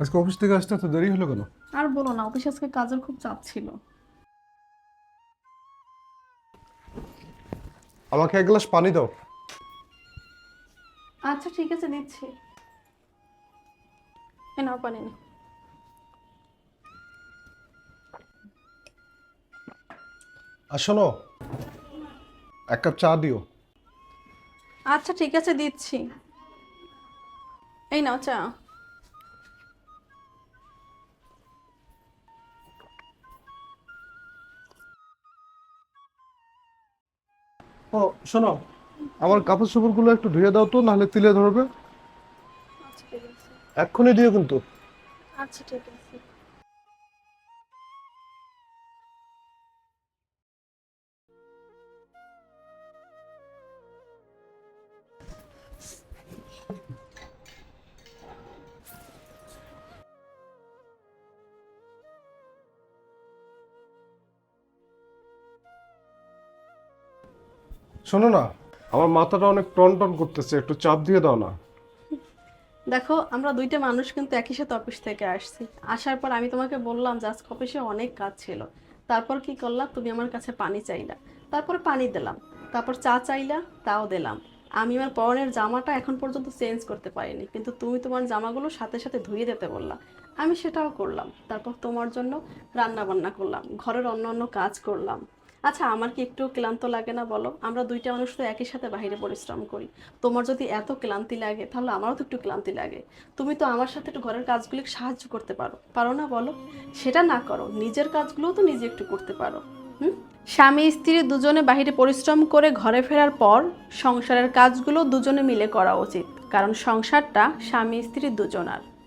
আজকে অফিস থেকে আসতে এত দেরি হলো কেন? আর বলো না অফিসে আজকে কাজের খুব চাপ ছিল। আমাকে এক গ্লাস পানি দাও। আচ্ছা ঠিক আছে দিচ্ছি এ নাও পানি। নে। আর শোনো এক কাপ চা দিও। আচ্ছা ঠিক আছে দিচ্ছি। এই নাও চা। ও শোনো। আমার কাপড় চোপড়গুলো একটু ধুয়ে দাও তো নাহলে তিলে ধরবে। আচ্ছা এক্ষুনি দিও কিন্তু। আচ্ছা ঠিক আছে। শোনো না, আমার মাথাটা অনেক টন টন করতেছে, একটু চাপ দিয়ে দাও না। দেখো, আমরা দুইটা মানুষ কিন্তু একই সাথে অফিস থেকে আসছি। আসার পর আমি তোমাকে বললাম যে অফিসে অনেক কাজ ছিল। তারপর কি করলাম তুমি আমার কাছে পানি চাইলা। তারপর পানি দিলাম। তারপর চা চাইলা, তাও দিলাম। আমি আমার পরনের জামাটা এখন পর্যন্ত চেঞ্জ করতে পারিনি, কিন্তু তুমি তোমার জামাগুলো সাথে সাথে ধুয়ে দিতে বললা। আমি সেটাও করলাম। তারপর তোমার জন্য রান্না বান্না করলাম। ঘরের অন্য অন্য কাজ করলাম। আচ্ছা আমার কি একটু ক্লান্ত লাগে না বলো? আমরা দুইটা মানুষ তো একই সাথে বাইরে পরিশ্রম করি। তোমার যদি এত ক্লান্তি লাগে, তাহলে আমারও তো একটু ক্লান্তি লাগে। তুমি তো আমার সাথে একটু ঘরের কাজগুলি সাহায্য করতে পারো। পারো না বলো? সেটা না করো। নিজের কাজগুলোও তো নিজে একটু করতে পারো। হুম? স্বামী, স্ত্রী দুজনে বাহিরে পরিশ্রম করে ঘরে ফেরার পর সংসারের কাজগুলো দুজনে মিলে করা উচিত। কারণ সংসারটা স্বামী, স্ত্রী দুজনার।